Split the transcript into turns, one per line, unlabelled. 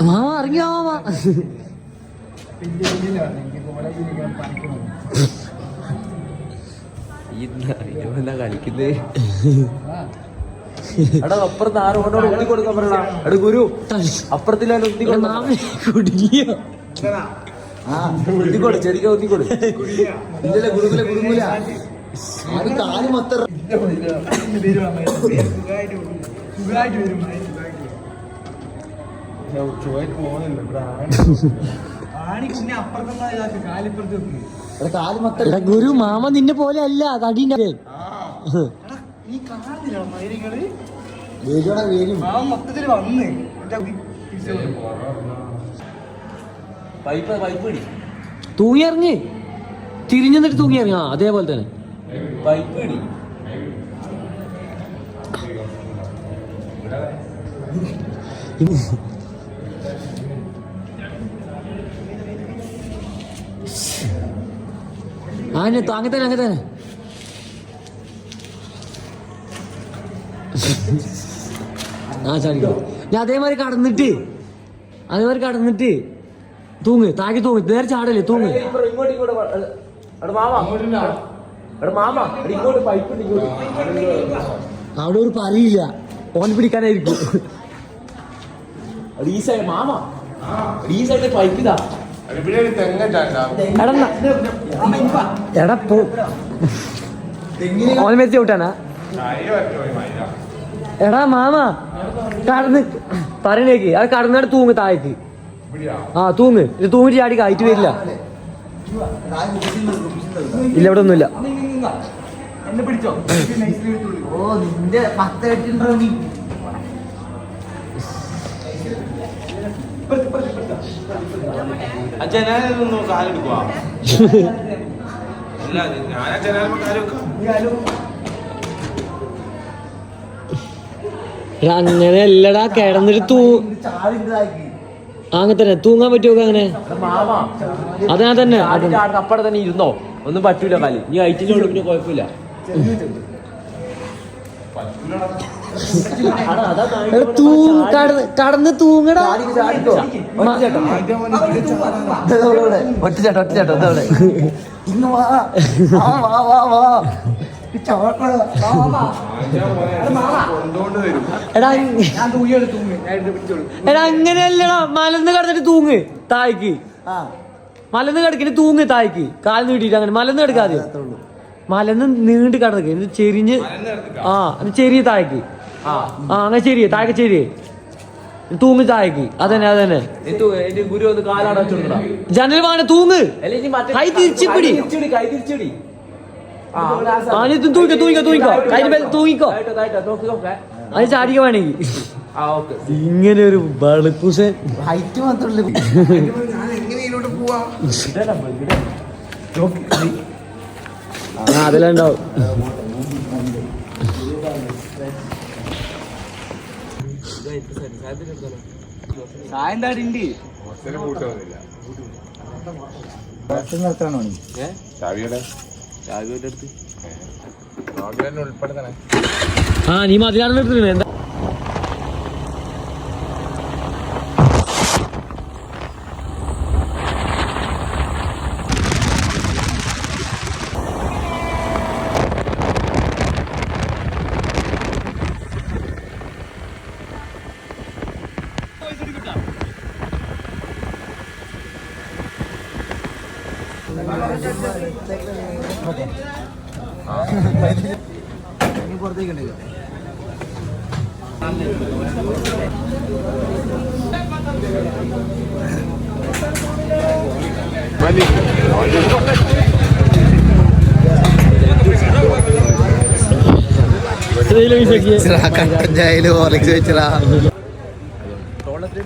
Mama അറിഞ്ഞോ mama
കളിക്കുന്നത് എടാ അപ്പുറത്ത് ഊതി കൊടുക്കാൻ പറയണ എടാ ഗുരു
കുടുങ്ങിയോ?
ഊതിക്കോട് ചെറിയ
ഇല്ലല്ല അത് കാൽ മൊത്തം മൊത്തം
എടാ ഗുരു മാമ നിന്നെ പോലെ അല്ല തടീന്റെ
വേരുവാടാ വേരും
മൊത്തത്തിൽ വന്ന്.
പൈപ്പ് പൈപ്പ് പിടി
തൂങ്ങി ഇറങ്ങി. തിരിഞ്ഞു നിന്നിട്ട് ആ അതേപോലെ തന്നെ.
പൈപ്പ്
ത- അങ്ങനെ തന്നെ അങ്ങനെ തന്നെ. ആ ചാടിക്കോ. ഞാൻ അതേമാതിരി കടന്നിട്ട് അതേമാതിരി കടന്നിട്ട് തൂങ്ങ് താഴെ തൂങ്ങ് നേരെ ചാടല്ലേ തൂങ്ങ്. അവിടെ ഒരു പറയില്ല. ഓൻ പിടിക്കാനായിരിക്കും.
മാമ. ഈ സൈഡ് പൈപ്പ് ഇതാ.
എടാ പോ. ഓൻ എടാ മാമ കടന്ന്. പറയണേക്ക് അത് കടന്നാട് തൂങ്ങ് താഴേക്ക്. ആ തൂങ്ങ്. ഇത് തൂങ്ങിട്ട് ചാടി കായിട്ട് വരില്ല. ഇല്ല ഇവിടെ ഒന്നുമില്ല.
ഓ നിന്റെ പത്ത് നീ
കാലെടുക്കുക
എടാ, അങ്ങനെ അല്ലടാ കിടന്നിട്ട് തൂ അങ്ങനെ തന്നെ തൂങ്ങാൻ പറ്റുമോ അങ്ങനെ? അതാ
തന്നെ അപ്പടെ തന്നെ ഇരുന്നോ? ഒന്നും പറ്റൂല കാലി. നീ ഐറ്റിനോട് പിന്നെ കുഴപ്പമില്ല.
കടന്ന് തൂങ്ങടാ.
ചാടിക്കോ
മ-
ഒറ്റച്ചാട്ടം ഒറ്റച്ചാട്ടം ഇതവിടെ. ഇന്ന് വാ. വാ വാ വാ.
എടാ അങ്ങനെയല്ലടാ മലന്ന് കടന്നിട്ട് തൂങ്ങ് താഴേക്ക്
ആ.
മലന്ന് കിടക്കിട്ട് തൂങ്ങ് താഴേക്ക് കാലിന് വീട്ടിട്ട് അങ്ങനെ മലന്ന് കിടക്കാതെ മലന്ന് നീണ്ട് കിടക്ക്. ചെരിഞ്ഞ് ആ ചെറിയ ചെരിയ താഴേക്ക്
ആ.
എന്നാ ശരി താഴേക്ക് ചെരിയ തൂങ്ങ് താഴേക്ക് അതന്നെ അതന്നെ.
ഗുരു ഒന്ന് കാലാട
ജനൽ വാണ തൂങ്ങ്.
അല്ലെ നീ മറ്റേ
കൈ തിരിച്ചുപിടി
കൈ
തൂങ്ങിക്കോ തൂങ്ങിക്കോ തൂങ്ങിക്കോ. കൈ തൂങ്ങിക്കോ. അത് ചാടിക്ക വേണമെങ്കിൽ ഇങ്ങനെ ഒരു ബളുക്കുസൻ
ഹൈറ്റ് മാത്രമല്ല.
ഞാൻ
ആ
നീ
മതിലാണ് എടുത്തിട്ടുണ്ട് എന്താ
പുറത്തേക്ക്
ഇത്രയിലും വിശക്കിയ
കട്ടൻ ചായയിൽ ഹോർലിക്സ് വെച്ചടാ
ടോളത്തിൽ